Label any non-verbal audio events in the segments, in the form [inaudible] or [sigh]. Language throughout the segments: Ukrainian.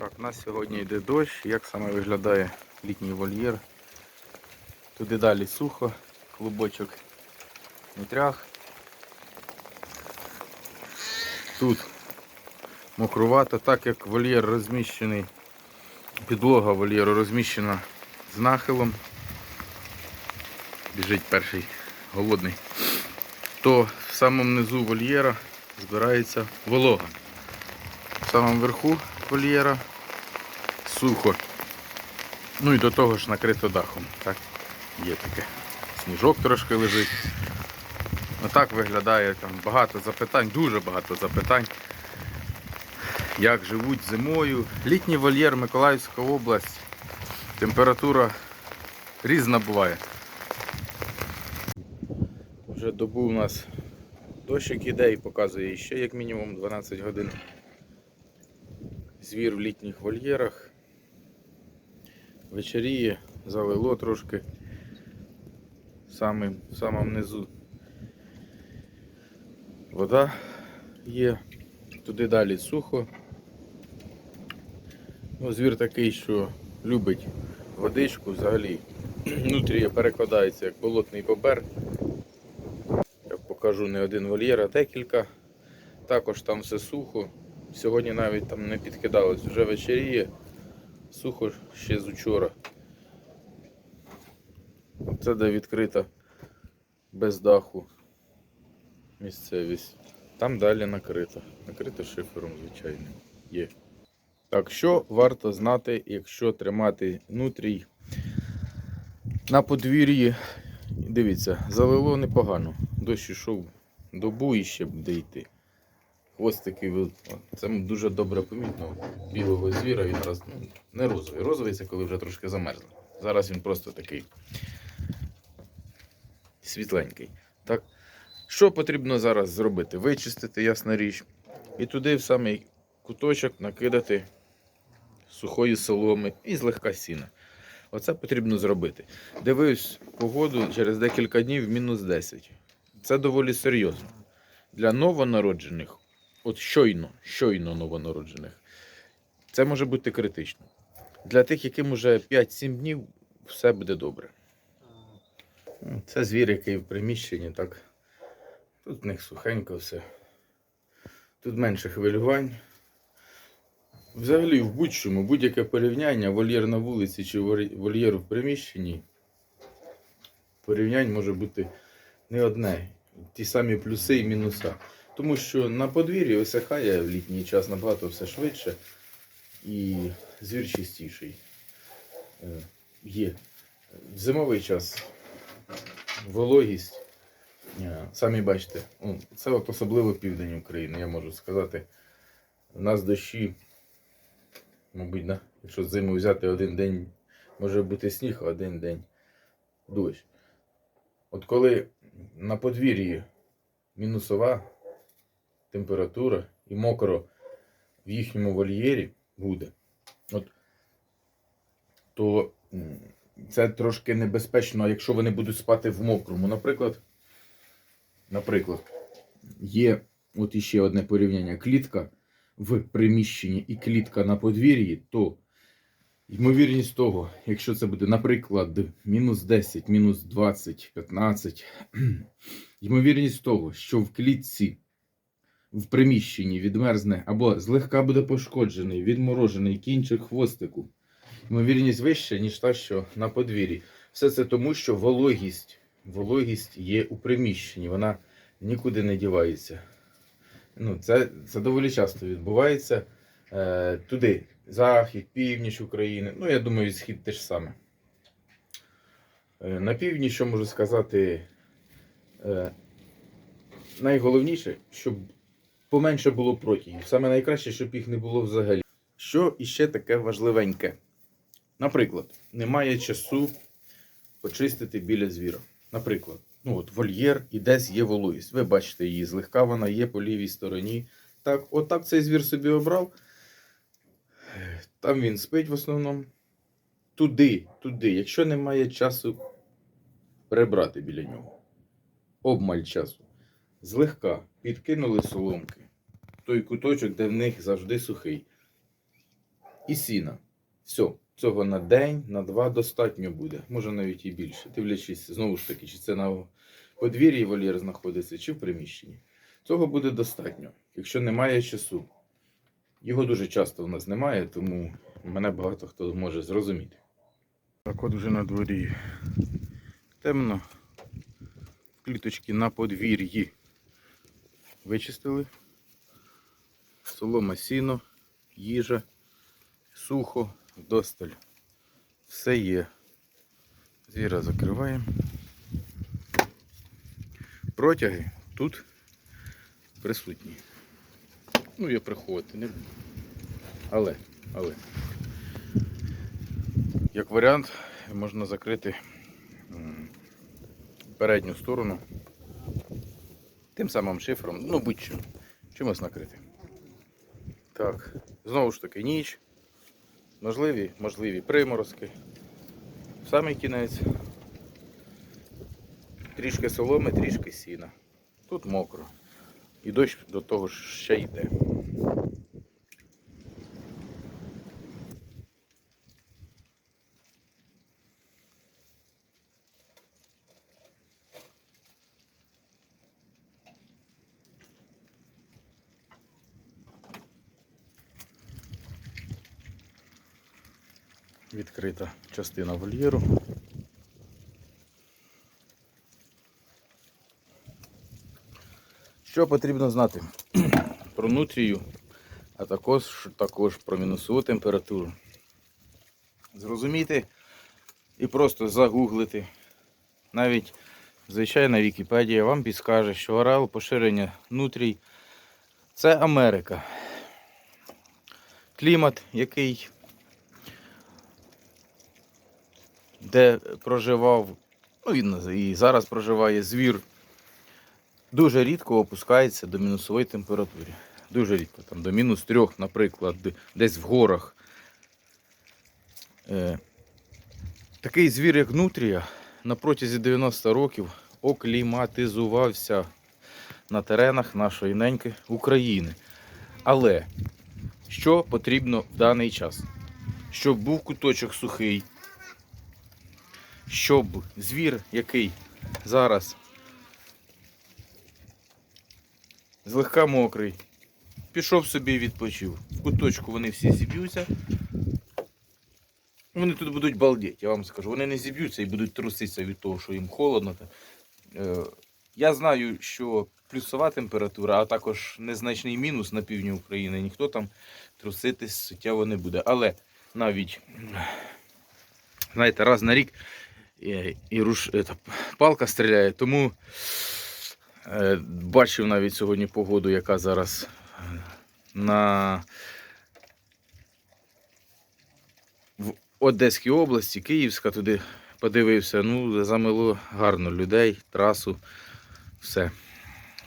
Так, у нас сьогодні йде дощ. Як саме виглядає літній вольєр? Туди далі сухо, клубочок нутрях. Тут мокрувато, так як вольєр розміщений, підлога вольєру розміщена з нахилом. Біжить перший голодний. То в самому низу вольєра збирається волога. В самому верху вольєра сухо. Ну і до того ж накрито дахом. Так, є таке. Сніжок трошки лежить. Отак виглядає там багато запитань, дуже багато запитань. Як живуть зимою. Літній вольєр Миколаївська область. Температура різна буває. Вже добу у нас дощик іде і показує ще як мінімум 12 годин. Звір в літніх вольєрах. Вечеріє, залило трошки самим, в самому низу. Вода є, туди далі сухо. Ну, звір такий, що любить водичку взагалі. Внутрі перекладається як болотний бобер. Я покажу не один вольєр, а декілька. Також там все сухо. Сьогодні навіть там не підкидалось, вже вечеріє, сухо ще з учора. Це де відкрита без даху місцевість. Там далі накрита. Накрита шифером, звичайно, є. Так, що варто знати, якщо тримати нутрій на подвір'ї. Дивіться, залило непогано. Дощ ішов добу і ще буде йти. Хвостики, ви- о, це дуже добре помітно. Білого звіра він раз, ну, не розовий. Розовий це коли вже трошки замерзли. Зараз він просто такий світленький. Так? Що потрібно зараз зробити? Вичистити, ясна річ. І туди в самий куточок накидати сухої соломи і злегка сіна. Оце потрібно зробити. Дивись погоду через декілька днів мінус 10. Це доволі серйозно. Для новонароджених, от щойно, щойно новонароджених, це може бути критично. Для тих, яким уже 5-7 днів, все буде добре. Це звір, який в приміщенні, так. Тут в них сухенько все. Тут менше хвилювань. Взагалі, в будь-чому, будь-яке порівняння, вольєр на вулиці чи вольєр в приміщенні, порівнянь може бути не одне. Ті самі плюси і мінуса. Тому що на подвір'ї висихає в літній час набагато все швидше і звір чистіший. Е, Є. В зимовий час вологість. е, Самі бачите, ну, це от особливо південь України, я можу сказати. У нас дощі, мабуть, да? якщо зиму взяти один день, може бути сніг, а один день дощ. От коли на подвір'ї мінусова температура і мокро в їхньому вольєрі буде, от, то це трошки небезпечно, якщо вони будуть спати в мокрому. Наприклад, наприклад, є от іще одне порівняння: клітка в приміщенні і клітка на подвір'ї, то ймовірність того, якщо це буде, наприклад, мінус 10, мінус 20, 15, [clears throat] ймовірність того, що в клітці в приміщенні відмерзне або злегка буде пошкоджений, відморожений кінчик хвостику, ймовірність вища, ніж та, що на подвір'ї. Все це тому, що вологість, вологість є у приміщенні, вона нікуди не дівається. Ну, це, це доволі часто відбувається е, туди, захід, північ України. Ну, я думаю, схід те ж саме. Е, на півдні, що можу сказати, е, найголовніше, щоб поменше було протягів. Саме найкраще, щоб їх не було взагалі. Що іще таке важливеньке? Наприклад, немає часу почистити біля звіра. Наприклад, ну от вольєр і десь є вологість. Ви бачите її, злегка вона є по лівій стороні. Так, отак цей звір собі обрав. Там він спить в основному. Туди, туди, якщо немає часу прибрати біля нього. Обмаль часу. Злегка підкинули соломки. Той куточок, де в них завжди сухий. і сіна. Все, цього на день, на два достатньо буде. Може навіть і більше. Дивлячись, знову ж таки, чи це на подвір'ї вольєр знаходиться, чи в приміщенні. Цього буде достатньо. Якщо немає часу. Його дуже часто в нас немає, тому мене багато хто може зрозуміти. Так от вже на дворі темно. Кліточки на подвір'ї вичистили. Солома сіно, їжа, сухо, досталь. Все є. Звіра закриваємо. Протяги тут присутні. Ну, я приходити не буду. Але, але. Як варіант, можна закрити передню сторону тим самим шифром, ну будь-що, чимось накрити. Так, знову ж таки, ніч. Можливі, можливі приморозки. В самий кінець. Трішки соломи, трішки сіна. Тут мокро. І дощ до того ж ще йде. Відкрита частина вольєру. Що потрібно знати [clears throat] про нутрію, а також, також про мінусову температуру. Зрозуміти і просто загуглити. Навіть звичайна Вікіпедія вам підскаже, що ареал поширення нутрій це Америка. Клімат, який де проживав, ну він і зараз проживає звір, дуже рідко опускається до мінусової температури. Дуже рідко, там до мінус трьох, наприклад, десь в горах. Е, такий звір, як нутрія, на протязі 90 років окліматизувався на теренах нашої неньки України. Але що потрібно в даний час? Щоб був куточок сухий, щоб звір, який зараз злегка мокрий, пішов собі і відпочив. В куточку вони всі зіб'ються. Вони тут будуть балдеть, я вам скажу. Вони не зіб'ються і будуть труситися від того, що їм холодно. Е, Я знаю, що плюсова температура, а також незначний мінус на півдні України. Ніхто там труситись суттєво не буде. Але навіть, знаєте, раз на рік і, і руш, ета, палка стріляє. Тому е, бачив навіть сьогодні погоду, яка зараз е, на в Одеській області, Київська, туди подивився. Ну, замило гарно людей, трасу, все.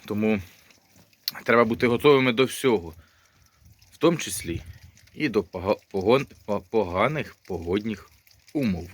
Тому треба бути готовими до всього, в тому числі і до поганих погодних умов.